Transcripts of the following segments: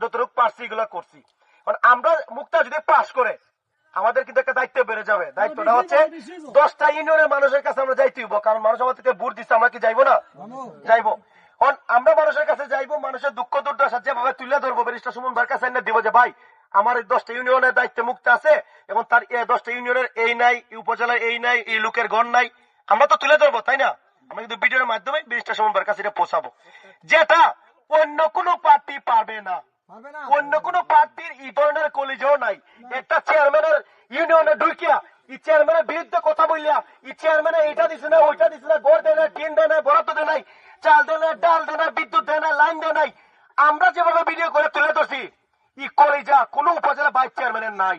যতটুকু পারছি এগুলো করছি। কারণ আমরা মুক্তা যদি পাস করে আমাদের কিন্তু একটা দায়িত্ব বেড়ে যাবে। দায়িত্বটা হচ্ছে দশটা ইউনিয়নের মানুষের কাছে আমরা যাইতে হইব কারণ মানুষ আমাদেরকে ভোট দিচ্ছে আমরা কি যাইবো না? যাইবো। কারণ আমরা মানুষের কাছে যাইবো মানুষের দুঃখ দুর্দশা যেভাবে তুলে ধরবো ব্যারিস্টার সুমন ভাইয়ের কাছে এনে দিব যে ভাই আমার এই দশটা ইউনিয়নের দায়িত্ব মুক্ত আছে এবং তার এই দশটা ইউনিয়নের এই নাই উপজেলার এই নাই এই লোকের ঘর নাই। আমরা তো তুলে ধরবো তাই না? আমরা কিন্তু ভিডিওর মাধ্যমে ব্যারিস্টার সুমন ভাইয়ের কাছে এটা পৌঁছাবো। যেটা অন্য কোনো পার্টি পারবে না। অন্য কোন পার্টির এই ধরনের কলিজও নাই। একটা চেয়ারম্যানের ইউনিয়নে ঢুকিয়া এই চেয়ারম্যানের বিরুদ্ধে কথা বললিয়া এই চেয়ারম্যানে এটা দিছে না ওইটা দিছে না গড় দেয় না টিন দেয় না বরাদ্দ দেয় নাই চাল দেয় না ডাল দেয় না বিদ্যুৎ দেয় না লাইন দেয় নাই। আমরা যেভাবে ভিডিও করে তুলে ধরছি ই কলিজা কোন উপজেলা ভাইস চেয়ারম্যানের নাই।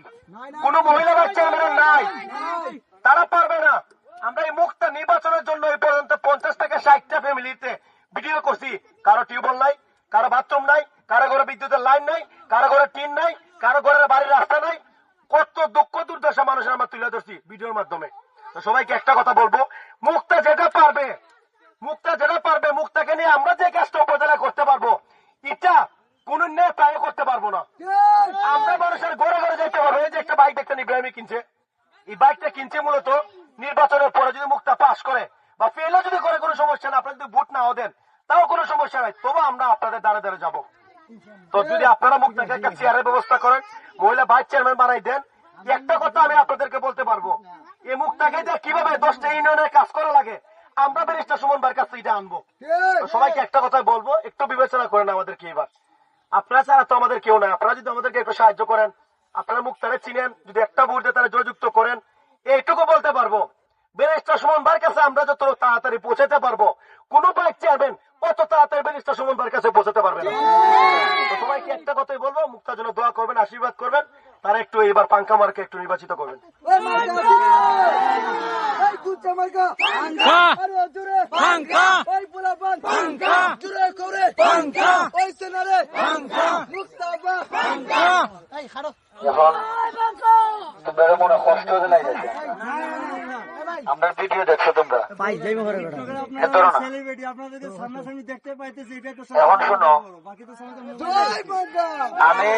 কোন মহিলা ভাইস চেয়ারম্যানের নাই। তারা পারবে না। আমরা এই মুক্ত নির্বাচনের জন্য এই পর্যন্ত পঞ্চাশ থেকে ষাটটা ফ্যামিলিতে ভিডিও করছি। কারও টিউবওয়েল নাই কারও বাথরুম নাই কারও ঘরে বিদ্যুতের লাইন নাই কারও ঘরে টিন নাই কারও ঘরের বাড়ির রাস্তা নাই। কত দুঃখ দুর্দশা মানুষের আমরা তুলে ধরছি ভিডিওর মাধ্যমে। সবাইকে একটা কথা বলব, মুক্তা যেটা পারবে, মুক্তা যেটা পারবে, মুক্তাকে নিয়ে আমরা যে কাজটা উপজেলা করতে পারব, এটা কোন নেতায় করতে পারব না। আমরা মানুষের ঘরে ঘরে যেতে পারব এই যে একটা বাইক দেখতেন ইব্রাহিমই কিনছে। এই বাইকটা কিনছে মূলত নির্বাচনের পরে যদি মুক্তা পাস করে, বা ফেলও যদি করে কোনো সমস্যা না আপনারা যদি ভোট নাও দেন, তাও কোনো সমস্যা নাই। তবু আমরা আপনাদের দ্বারা দ্বারা যাব। তো যদি আপনারা মুক্তাকে একটা চেয়ারের ব্যবস্থা করেন মহিলা ভাইস চেয়ারম্যান বানাই দেন একটা কথা আমি আপনাদেরকে বলতে পারব। এই মুক্তাকে দিয়ে কীভাবে দশটা ইউনিয়নের কাজ করা লাগে আমরা ব্যারিস্টার সুমন ভাইয়ের কাছে এটা আনব। সবাইকে একটা কথা বলব একটু বিবেচনা করেন আমাদেরকে এবার। আপনারা ছাড়া তো আমাদের কেউ নাই আপনারা যদি আমাদেরকে একটু সাহায্য করেন আপনারা মুক্তারে চিনেন যদি একটা ভোট দিয়ে তারা জয়যুক্ত করেন এইটুকু বলতে পারব। ব্যারিস্টার সুমন ভাইয়ের কাছে আমরা যত তাড়াতাড়ি পৌঁছাতে পারব কোন বাইক চেয়ারম্যান অত তাড়াতাড়ি ব্যারিস্টার সুমন ভাইয়ের কাছে পৌঁছাতে পারবেন না তো সবাইকে একটা কথাই বলব মুক্তার জন্য দোয়া করবেন আশীর্বাদ করবেন তারা একটু এবার পাঙ্কা মার্কে একটু নির্বাচিত করবেন। তোমরা মনে কষ্ট আমরা ভিডিও দেখছ তোমরা এখন শোনো আমি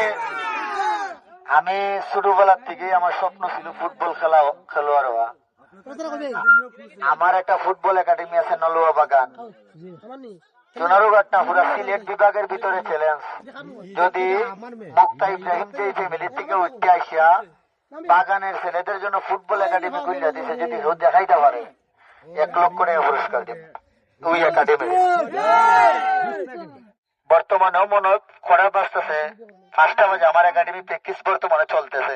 আমি ছোটবেলার থেকে আমার স্বপ্ন ছিল ফুটবল খেলা খেলোয়াড় হওয়া। আমার একটা ফুটবল একাডেমি আছে নলুয়া বাগান। বিভাগের ভিতরে যদি ফ্যামিলি থেকে বাগানের ছেলেদের জন্য ফুটবল একাডেমি দিছে, যদি দেখাইতে পারে, এক লক্ষ পুরস্কার ওই একাডেমি। বর্তমানেও মনে খরা বাঁচতেছে। পাঁচটা বাজে আমার একাডেমি প্র্যাকটিস বর্তমানে চলতেছে।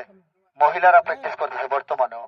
মহিলারা প্র্যাকটিস করতেছে বর্তমানেও।